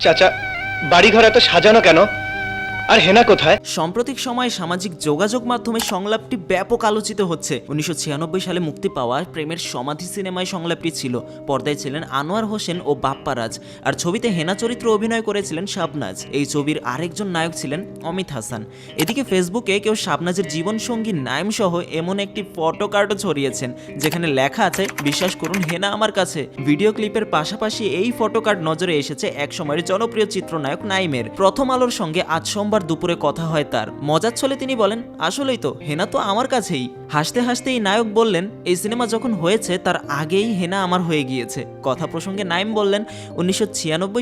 চাচা বাড়িঘর এত সাজানো কেন? আর হেনা কোথায়? সাম্প্রতিক সময়ে সামাজিক যোগাযোগ মাধ্যমে সংলাপটি ব্যাপক আলোচিত হচ্ছে। উনিশশো ছিয়ানব্বই সালে মুক্তি পাওয়া প্রেমের সমাধি সিনেমায় সংলাপটি ছিল। পর্দায় ছিলেন আনোয়ার হোসেন ও বাপ্পারাজ আর ছবিতে হেনা চরিত্র অভিনয় করেছিলেন শাবনাজ। এই ছবির আরেকজন নায়ক ছিলেন অমিত হাসান। এদিকে ফেসবুকে কেউ শাবনাজের জীবনসঙ্গী নাইম সহ এমন একটি ফটো কার্ডও ছড়িয়েছেন, যেখানে লেখা আছে, বিশ্বাস করুন, হেনা আমার কাছে। ভিডিও ক্লিপের পাশাপাশি এই ফটো কার্ড নজরে এসেছে এক সময়ের জনপ্রিয় চিত্রনায়ক নাইমের। প্রথম আলোর সঙ্গে আজ সোমবার দুপুরে কথা হয় তার। মজার ছলে তিনি বলেন, আসলেই তো, হেনা তো আমার কাছেই। হাসতে হাসতে এই নায়ক বললেন, এই সিনেমা যখন হয়েছে, তার আগেই হেনা আমার হয়ে গিয়েছে। কথা প্রসঙ্গে নাইম বললেন, উনিশশো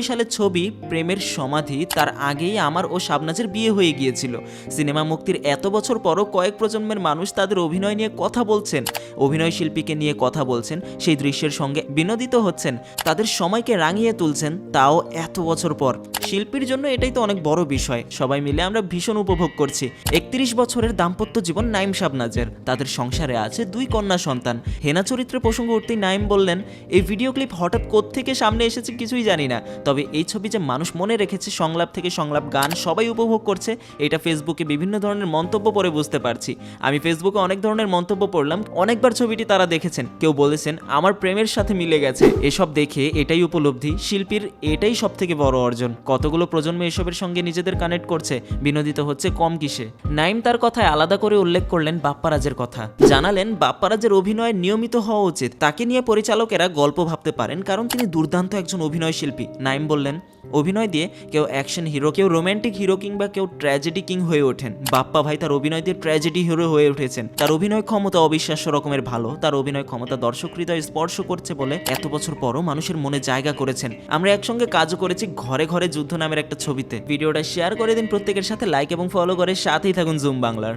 সালের ছবি প্রেমের সমাধি, তার আগেই আমার ও শাবনাজের বিয়ে হয়ে গিয়েছিল। সিনেমা মুক্তির এত বছর পরও কয়েক প্রজন্মের মানুষ তাদের অভিনয় নিয়ে কথা বলছেন, অভিনয় শিল্পীকে নিয়ে কথা বলছেন, সেই দৃশ্যের সঙ্গে বিনোদিত হচ্ছেন, তাদের সময়কে রাঙিয়ে তুলছেন, তাও এত বছর পর। শিল্পীর জন্য এটাই তো অনেক বড় বিষয়। সবাই মিলে আমরা ভীষণ উপভোগ করছি। একত্রিশ বছরের দাম্পত্য জীবন নাইম শাবনাজের। তাদের সংসারে আছে দুই কন্যা সন্তান। হেনা চরিত্রে প্রসঙ্গ উঠতেই নাইম বললেন, এই ভিডিও ক্লিপ হঠাৎ থেকে সামনে এসেছে কিছুই জানি না। তবে এই ছবি যে মানুষ মনে রেখেছে, সংলাপ থেকে সংলাপ গান সবাই উপভোগ করছে, এটা ফেসবুকে বিভিন্ন ধরনের মন্তব্য পড়ে বুঝতে পারছি। আমি ফেসবুকে অনেক ধরনের মন্তব্য পড়লাম, অনেকবার ছবিটি তারা দেখেছেন। কেউ বলেছেন, আমার প্রেমের সাথে মিলে গেছে, এসব দেখে এটাই উপলব্ধি, শিল্পীর এটাই সব থেকে বড় অর্জন। কতগুলো প্রজন্ম এসবের সঙ্গে নিজেদের কানেক্ট করছে, বিনোদিত হচ্ছে কম কিসে। নাইম তার কথায় আলাদা করে উল্লেখ করলেন বাপ্পারাজের কথা। জানালেন, বাপ্পারাজের অভিনয় নিয়মিত হওয়া উচিত। তাকে নিয়ে পরিচালকেরা গল্প ভাবতে পারেন, কারণ তিনি দুর্দান্ত একজন অভিনয় শিল্পী নাইম বললেন, অভিনয় দিয়ে কেউ অ্যাকশন হিরো, কেউ রোমান্টিক হিরো কিংবা কেউ ট্র্যাজেডি কিং হয়ে ওঠেন। বাপ্পা ভাই তার অভিনয় দিয়ে ট্র্যাজেডি হিরো হয়ে উঠেছেন। তার অভিনয় ক্ষমতা অবিশ্বাস্য রকমের ভালো। তার অভিনয় ক্ষমতা দর্শক হৃদয় স্পর্শ করছে বলে এত বছর পরও মানুষের মনে জায়গা করেছেন। আমরা একসঙ্গে কাজ করেছি, ঘরে ঘরে যুদ্ধ নামের একটা ছবিতে। ভিডিওটা শেয়ার করে দিন প্রত্যেকের সাথে লাইক এবং ফলো করে সাথেই থাকুন জুম বাংলার।